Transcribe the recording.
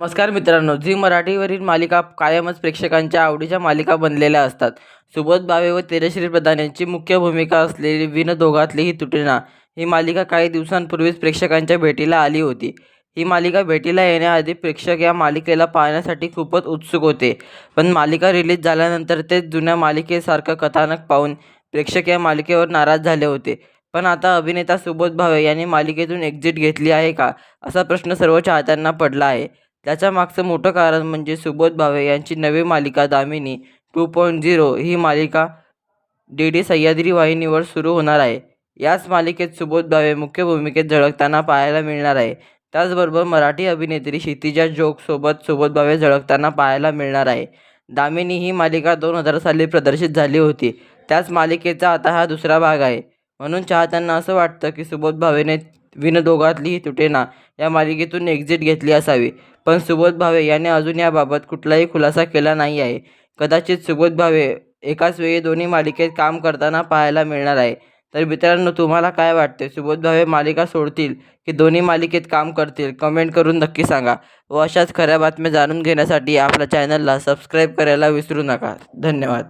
नमस्कार मित्रांनो झी मराठीवरील मालिका कायमच प्रेक्षकांच्या आवडीच्या मालिका बनलेल्या असतात. सुबोध भावे व तेजश्री प्रधान यांची मुख्य भूमिका असलेली विन दोघातली ही तुटेना ही मालिका काही दिवसांपूर्वीच प्रेक्षकांच्या भेटीला आली होती. ही मालिका भेटीला येण्याआधी प्रेक्षक या मालिकेला पाहण्यासाठी खूपच उत्सुक होते. पण मालिका रिलीज झाल्यानंतर ते जुन्या मालिकेसारखं कथानक पाहून प्रेक्षक या मालिकेवर नाराज झाले होते. पण आता अभिनेता सुबोध भावे यांनी मालिकेतून एक्झिट घेतली आहे का असा प्रश्न सर्व चाहत्यांना पडला आहे. त्याच्या मागचं मोठं कारण म्हणजे सुबोध भावे यांची नवी मालिका दामिनी टू पॉईंट झिरो ही मालिका डी डी सह्याद्री वाहिनीवर सुरू होणार आहे. याच मालिकेत सुबोध भावे मुख्य भूमिकेत झळकताना पाहायला मिळणार आहे. त्याचबरोबर मराठी अभिनेत्री क्षितिजा जोगसोबत सुबोध भावे झळकताना पाहायला मिळणार आहे. दामिनी ही मालिका दोन हजार साली प्रदर्शित झाली होती. त्याच मालिकेचा आता हा दुसरा भाग आहे. म्हणून चाहत्यांना असं वाटतं की सुबोध भावेने विनदोघातली तुटेना या मालिकेतून एक्झिट घेतली असावी. पण सुबोध भावे याने अजून याबाबत कुठलाही खुलासा केला नाही आहे. कदाचित सुबोध भावे एकाच वेळी दोन्ही मालिकेत काम करताना पाहायला मिळणार आहे. तर मित्रांनो तुम्हाला काय वाटते? सुबोध भावे मालिका सोडतील की दोन्ही मालिकेत काम करतील? कमेंट करून नक्की सांगा. व अशाच खऱ्या बातम्या जाणून घेण्यासाठी आपल्या चॅनलला सबस्क्राईब करायला विसरू नका. धन्यवाद.